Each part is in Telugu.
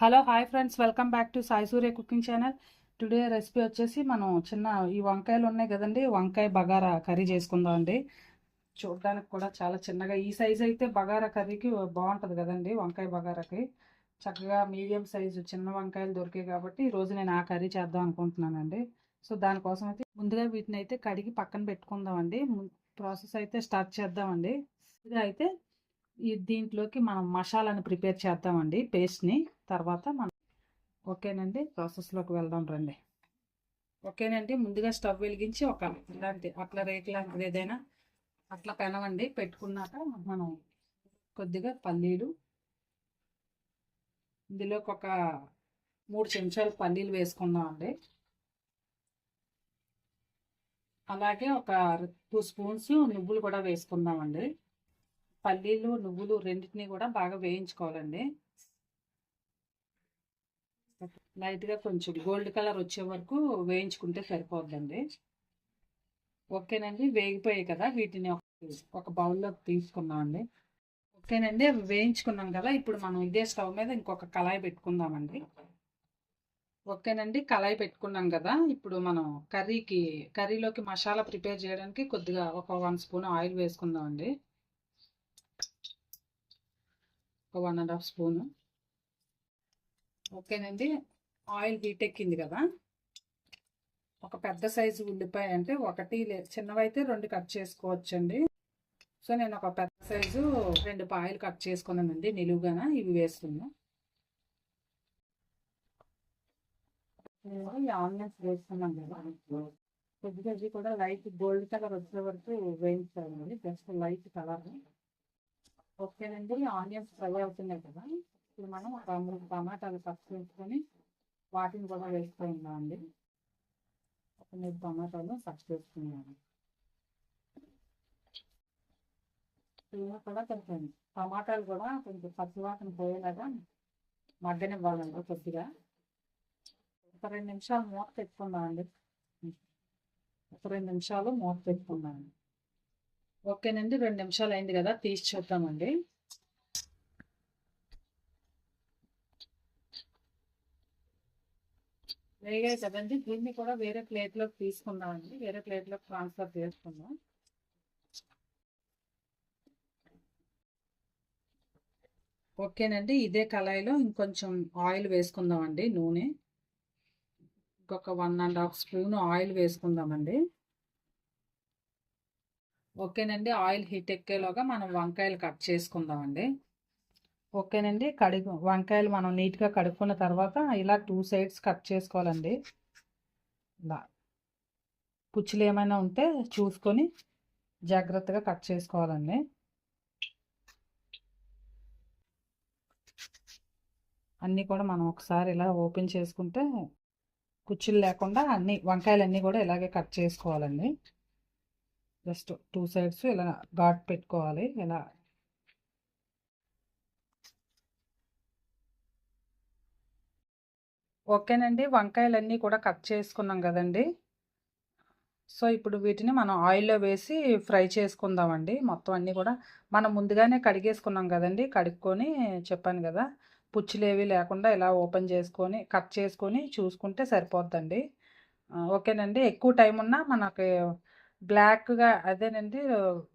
Hello hi friends welcome back to Sai Surya cooking channel today recipe వచ్చేసి మనం చిన్న ఈ వంకాయలు ఉన్నాయి కదండి వంకాయ బగారా కర్రీ చేసుకుందాం అండి. చూడడానికి కూడా చాలా చిన్నగా ఈ సైజ్ అయితే బగారా కర్రీకి బాగుంటుంది కదండి వంకాయ బగారాకి. చక్కగా మీడియం సైజు చిన్న వంకాయలు దొరికాయి కాబట్టి ఈరోజు నేను ఆ కర్రీ చేద్దాం అనుకుంటున్నానండి. సో దానికోసం అయితే ముందుగా వీటిని అయితే కడిగి పక్కన పెట్టుకుందామండి ప్రాసెస్ అయితే స్టార్ట్ చేద్దామండి ఇది అయితే ఈ దీంట్లోకి మనం మసాలాని ప్రిపేర్ చేద్దామండి పేస్ట్ని తర్వాత మనం ఓకేనండి ప్రాసెస్లోకి వెళ్దాం రండి. ఓకేనండి ముందుగా స్టవ్ వెలిగించి ఒక ఇలాంటి అట్లా రేక్ లాంటిది ఏదైనా అట్లా పెనవండి పెట్టుకున్నాక మనం కొద్దిగా పల్లీలు ఇందులోకి ఒక మూడు చెంచాలు పల్లీలు వేసుకుందామండి. అలాగే ఒక టూ స్పూన్స్ నువ్వులు కూడా వేసుకుందామండి. పల్లీలు నువ్వులు రెండింటినీ కూడా బాగా వేయించుకోవాలండి. లైట్గా కొంచెం గోల్డ్ కలర్ వచ్చే వరకు వేయించుకుంటే సరిపోద్దండి. ఓకేనండి వేగిపోయాయి కదా వీటిని ఒక బౌల్లోకి తీసుకున్నామండి ఓకేనండి అవి వేయించుకున్నాం కదా ఇప్పుడు మనం ఇదే స్టవ్ మీద ఇంకొక కళాయి పెట్టుకుందామండి. ఓకేనండి కళాయి పెట్టుకున్నాం కదా ఇప్పుడు మనం కర్రీకి కర్రీలోకి మసాలా ప్రిపేర్ చేయడానికి కొద్దిగా ఒక వన్ స్పూన్ ఆయిల్ వేసుకుందామండి ఒక వన్ అండ్ హాఫ్ స్పూను. ఓకేనండి ఆయిల్ హీట్ ఎక్కింది కదా. ఒక పెద్ద సైజు ఉల్లిపాయ అంటే ఒకటి చిన్నవైతే రెండు కట్ చేసుకోవచ్చండి. సో నేను ఒక పెద్ద సైజు రెండు పాయలు కట్ చేసుకున్నానండి నిలువుగాన ఇవి వేస్తున్నా. ఈ ఆనియన్స్ వేస్తున్నాం కదా. కొద్దిగా ఇవి కూడా లైట్ గోల్డ్ కలర్ వచ్చే వరకు వేయించాలండి జస్ట్ లైట్ కలర్. ఓకేనండి ఆనియన్స్ ఫ్రై అవుతున్నాయి కదా. ఇప్పుడు మనం ఒక మూడు టమాటాలు కట్ చేసుకొని వాటిని కూడా వేసుకుందామండి ఒక మీరు టమాటాలు కట్ చేసుకున్నాను. ఇవి కూడా కొంచెం టమాటాలు కూడా కొంచెం పచ్చివాసన పోయేలాగా మగ్గనివ్వాలండి కొద్దిగా. ఒక రెండు నిమిషాలు మూత పెట్టుకుందామండి ఒక రెండు నిమిషాలు మూత పెట్టుకుందామండి ఓకేనండి రెండు నిమిషాలు అయింది కదా తీసి చూద్దామండి. వేగాయి కదండి దీన్ని కూడా వేరే ప్లేట్లోకి తీసుకుందామండి వేరే ప్లేట్లోకి ట్రాన్స్ఫర్ చేసుకుందాం. ఓకేనండి. ఇదే కళాయిలో ఇంకొంచెం ఆయిల్ వేసుకుందామండి నూనె. ఇంకొక one and half spoon oil వేసుకుందామండి ఓకేనండి. ఆయిల్ హీట్ ఎక్కేలోగా మనం వంకాయలు కట్ చేసుకుందామండి ఓకేనండి. కడిగి వంకాయలు మనం నీట్గా కడుక్కున్న తర్వాత ఇలా టూ సైడ్స్ కట్ చేసుకోవాలండి. ఇలా పుచ్చులు ఏమైనా ఉంటే చూసుకొని జాగ్రత్తగా కట్ చేసుకోవాలండి. అన్నీ కూడా మనం ఒకసారి ఇలా ఓపెన్ చేసుకుంటే కుచ్చులు లేకుండా అన్ని వంకాయలన్నీ కూడా ఇలాగే కట్ చేసుకోవాలండి. జస్ట్ టూ సైడ్స్ ఇలా ఘాట్ పెట్టుకోవాలి. ఇలా ఓకేనండి వంకాయలన్నీ కూడా కట్ చేసుకున్నాం కదండి. సో ఇప్పుడు వీటిని మనం ఆయిల్లో వేసి ఫ్రై చేసుకుందామండి. మొత్తం అన్నీ కూడా మనం ముందుగానే కడిగేసుకున్నాం కదండి. కడుక్కొని చెప్పాను కదా పుచ్చులేవి లేకుండా ఇలా ఓపెన్ చేసుకొని కట్ చేసుకొని చూసుకుంటే సరిపోద్దండి. ఓకేనండి ఎక్కువ టైం ఉన్నా మనకి బ్లాక్గా అదేనండి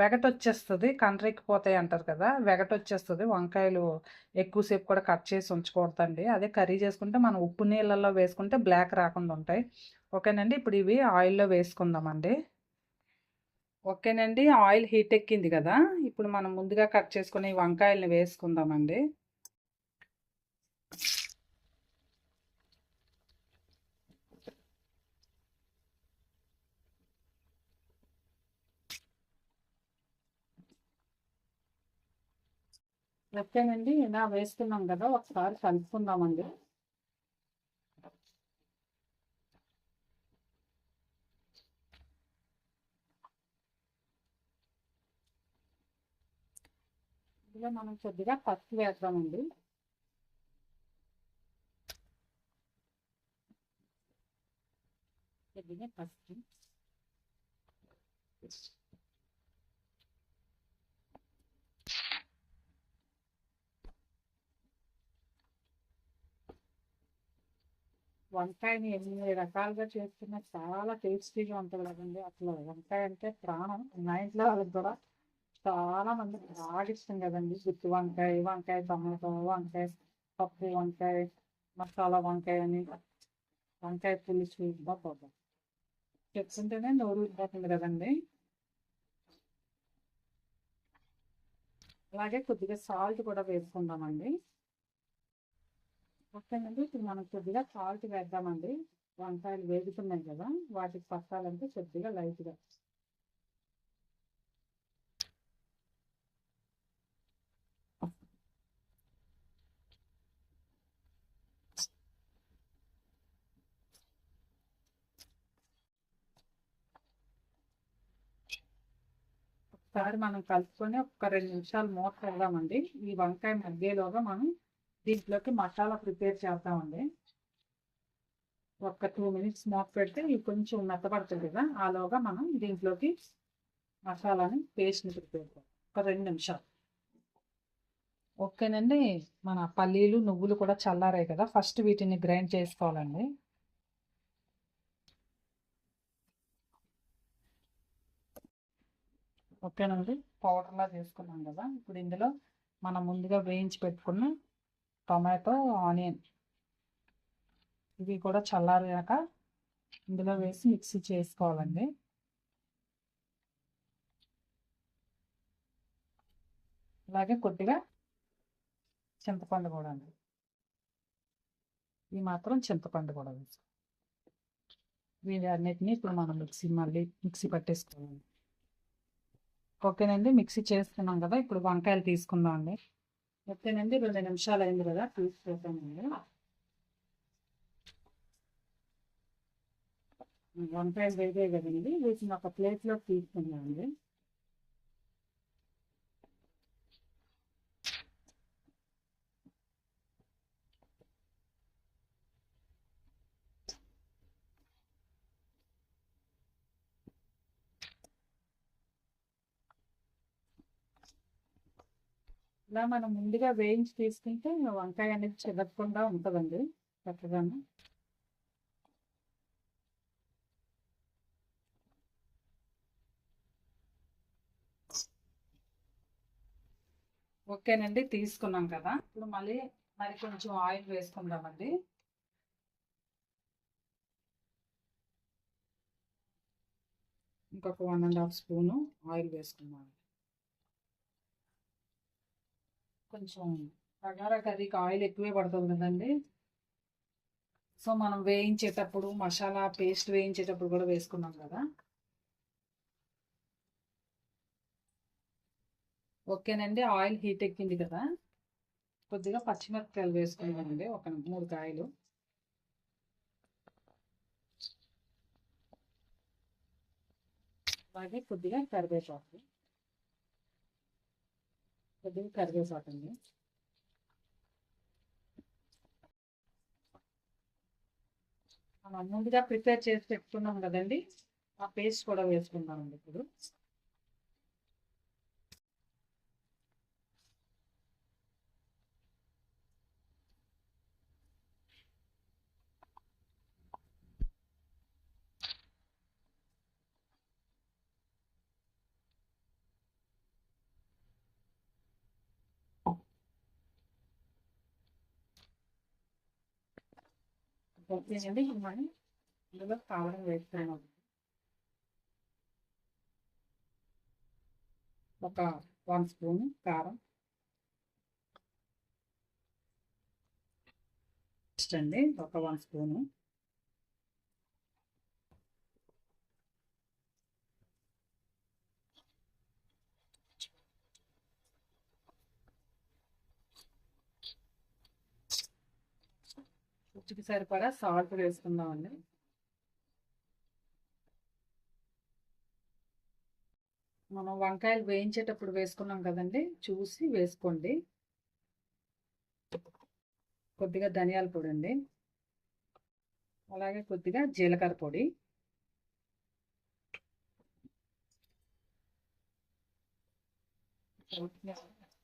వెగట వచ్చేస్తుంది కండ్రెక్కిపోతాయి అంటారు కదా వెగట వచ్చేస్తుంది వంకాయలు ఎక్కువసేపు కూడా కట్ చేసి ఉంచకూడదండి. అదే కర్రీ చేసుకుంటే మనం ఉప్పు నీళ్ళల్లో వేసుకుంటే బ్లాక్ రాకుండా ఉంటాయి. ఓకేనండి ఇప్పుడు ఇవి ఆయిల్లో వేసుకుందామండి. ఓకేనండి ఆయిల్ హీట్ ఎక్కింది కదా ఇప్పుడు మనం ముందుగా కట్ చేసుకుని వంకాయల్ని వేసుకుందామండి. ఓకేనండి ఇలా వేస్తున్నాం కదా ఒకసారి కలుపుకుందామండి. ఇందులో మనం కొద్దిగా పసుపు వేద్దామండి. కొద్దిగా పసుపు. వంకాయని ఎన్ని రకాలుగా చేస్తున్నా చాలా టేస్టీగా ఉంటుంది కదండి. అసలు వంకాయ అంటే ప్రాణం. మా ఇంట్లో వాళ్ళకి కూడా చాలా మంది బాగా ఇష్టం కదండి. గుత్తి వంకాయ వంకాయ టమాటో వంకాయ పప్పు వంకాయ మసాలా వంకాయ అని. వంకాయ పులుసు. బాబా చెప్తుంటేనే నోరు ఊరిపోతుంది కదండి. అలాగే కొద్దిగా సాల్ట్ కూడా వేసుకుందామండి. ఓకేనండి. ఇప్పుడు మనం కొద్దిగా సాల్ట్ వేద్దామండి. వంకాయలు వేగుతున్నాయి కదా వాటికి పట్టాలంటే కొద్దిగా లైట్గా ఒకసారి మనం కలుపుకొని ఒక రెండు నిమిషాలు మూత పెడదామండి. ఈ వంకాయ మగ్గేలోగా మనం దీంట్లోకి మసాలా ప్రిపేర్ చేద్దామండి. ఒక టూ మినిట్స్ మూత పెడితే ఇవి కొంచెం మెత్తపడుతుంది కదా ఆలోగా మనం దీంట్లోకి మసాలాని పేస్ట్ని ప్రిపేర్ చేద్దాం. ఒక రెండు నిమిషాలు. ఓకేనండి మన పల్లీలు నువ్వులు కూడా చల్లారాయి కదా ఫస్ట్ వీటిని గ్రైండ్ చేసుకోవాలండి. ఓకేనండి పౌడర్లా చేసుకున్నాం కదా ఇప్పుడు ఇందులో మనం ముందుగా వేయించి పెట్టుకున్న టొమాటో ఆనియన్ ఇవి కూడా చల్లారాక ఇందులో వేసి మిక్సీ చేసుకోవాలండి. అలాగే కొద్దిగా చింతపండు కూడా అండి. ఇవి మాత్రం చింతపండు కూడా వేసి వీటి అన్నిటినీ ఇప్పుడు మనం మిక్సీ మళ్ళీ మిక్సీ పట్టేసుకోవాలండి ఓకేనండి మిక్సీ చేసుకున్నాం కదా ఇప్పుడు వంకాయలు తీసుకుందాం అండి. ఓకేనండి రెండు నిమిషాలు అయింది కదా తీసుకుంటామండి వంకాయలు వేగే కదండి వీటిని ఒక ప్లేట్లో తీసుకుందామండి. ఇలా మనం ముందుగా వేయించి తీసుకుంటే వంకాయ అనేది చెదరకుండా ఉంటుందండి చక్కగాను. ఓకేనండి తీసుకున్నాం కదా. ఇప్పుడు మళ్ళీ మరి కొంచెం ఆయిల్ వేసుకుందామండి. ఇంకొక one and half spoon oil వేసుకున్నాం కొంచెం బగారా కర్రీకి ఆయిల్ ఎక్కువే పడుతుంది కదండి. సో మనం వేయించేటప్పుడు మసాలా పేస్ట్ వేయించేటప్పుడు కూడా వేసుకున్నాం కదా. ఓకేనండి ఆయిల్ హీట్ ఎక్కింది కదా. కొద్దిగా పచ్చిమిరపకాయలు వేసుకున్నామండి ఒక మూడు కాయలు. అలాగే కొద్దిగా కరివేపాకు. కొద్దిగా కరివేపాకు అండి. మనం ముందుగా ప్రిపేర్ చేసి పెట్టుకున్నాం కదండి. ఆ పేస్ట్ కూడా వేసుకుందామండి ఇప్పుడు. ఓకేనండి మనం ఇందులో కావడం వేస్తున్నాం ఒక వన్ స్పూన్ కారం అండి ఒక వన్ స్పూను టేస్ట్కి సరిపడా సాల్ట్ వేసుకుందామండి. మనం వంకాయలు వేయించేటప్పుడు వేసుకున్నాం కదండి చూసి వేసుకోండి. కొద్దిగా ధనియాల పొడి అండి. అలాగే కొద్దిగా జీలకర్ర పొడి.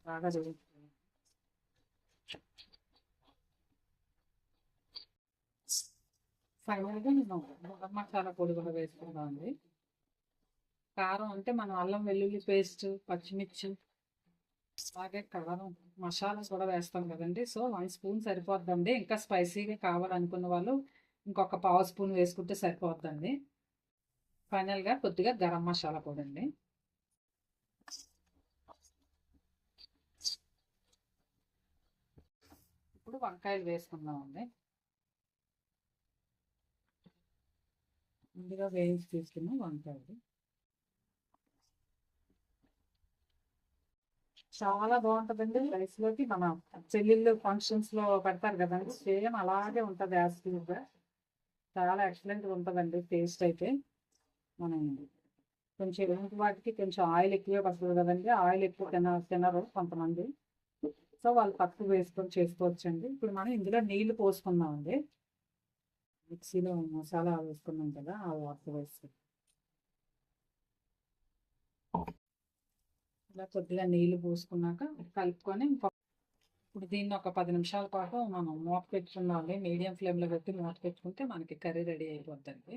బాగా ఫైనల్గా నేను గరం మసాలా పొడి కూడా వేసుకుందామండి కారం అంటే మనం అల్లం వెల్లుల్లి పేస్ట్ పచ్చిమిర్చి అలాగే కారం మసాలా కూడా వేస్తాం కదండి. సో వన్ స్పూన్ సరిపోద్దండి. ఇంకా స్పైసీగా కావాలనుకున్న వాళ్ళు ఇంకొక పావు స్పూన్ వేసుకుంటే సరిపోద్దండి. ఫైనల్గా కొద్దిగా గరం మసాలా పొడి అండి. ఇప్పుడు వంకాయలు వేసుకుందామండి. ముందుగా వేయించి తీసుకున్న వంకాయలు. చాలా బాగుంటుందండి రైస్లోకి మన చెల్లెళ్ళు ఫంక్షన్స్లో పెడతారు కదండి సేమ్ అలాగే ఉంటుంది యాసిడ్గా చాలా ఎక్సలెంట్ ఉంటుందండి టేస్ట్ అయితే. మనం కొంచెం ఇలాంటి వాటికి కొంచెం ఆయిల్ ఎక్కువే పడుతుంది కదండి ఆయిల్ ఎక్కువ తిన తినరు కొంతమంది. సో వాళ్ళు తక్కువ వేసుకొని చేసుకోవచ్చండి. ఇప్పుడు మనం ఇందులో నీళ్ళు పోసుకుందామండి. మిక్సీలో మసాలా వేసుకున్నాం కదా ఆ వాటర్ వేసి. ఇలా కొద్దిగా నీళ్ళు పోసుకున్నాక కలుపుకొని ఇప్పుడు దీన్ని ఒక పది నిమిషాల పాటు మనం మూత పెట్టుకున్నామండి మీడియం ఫ్లేమ్లో పెట్టి మూత పెట్టుకుంటే మనకి కర్రీ రెడీ అయిపోద్దండి.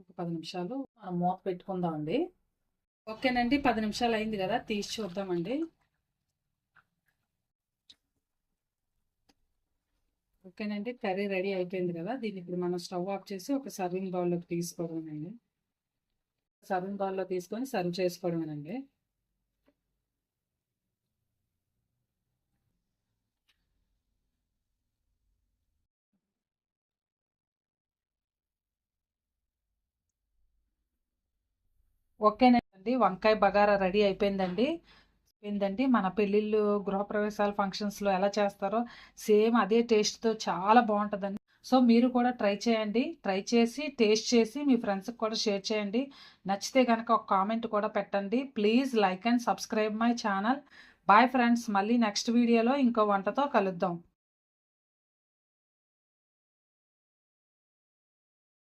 ఒక పది నిమిషాలు మనం మూత పెట్టుకుందామండి. ఓకేనండి పది నిమిషాలు అయింది కదా తీసి చూద్దామండి. ఓకేనండి కర్రీ రెడీ అయిపోయింది కదా దీన్ని ఇప్పుడు మనం స్టవ్ ఆఫ్ చేసి ఒక సర్వింగ్ బౌల్లోకి తీసుకోవడమేనండి. సర్వింగ్ బౌల్లో తీసుకొని సర్వ్ చేసుకోవడమేనండి. ఓకేనండి వంకాయ బగారా రెడీ అయిపోయిందండి. ఏంటండి మన పెళ్ళిళ్ళు గృహప్రవేశాలు ఫంక్షన్స్లో ఎలా చేస్తారో సేమ్ అదే టేస్ట్తో చాలా బాగుంటుందండి. సో మీరు కూడా ట్రై చేయండి. ట్రై చేసి టేస్ట్ చేసి మీ ఫ్రెండ్స్కి కూడా షేర్ చేయండి. నచ్చితే కనుక ఒక కామెంట్ కూడా పెట్టండి. Please like and subscribe my channel. Bye friends మళ్ళీ నెక్స్ట్ వీడియోలో ఇంకో వంటతో కలుద్దాం.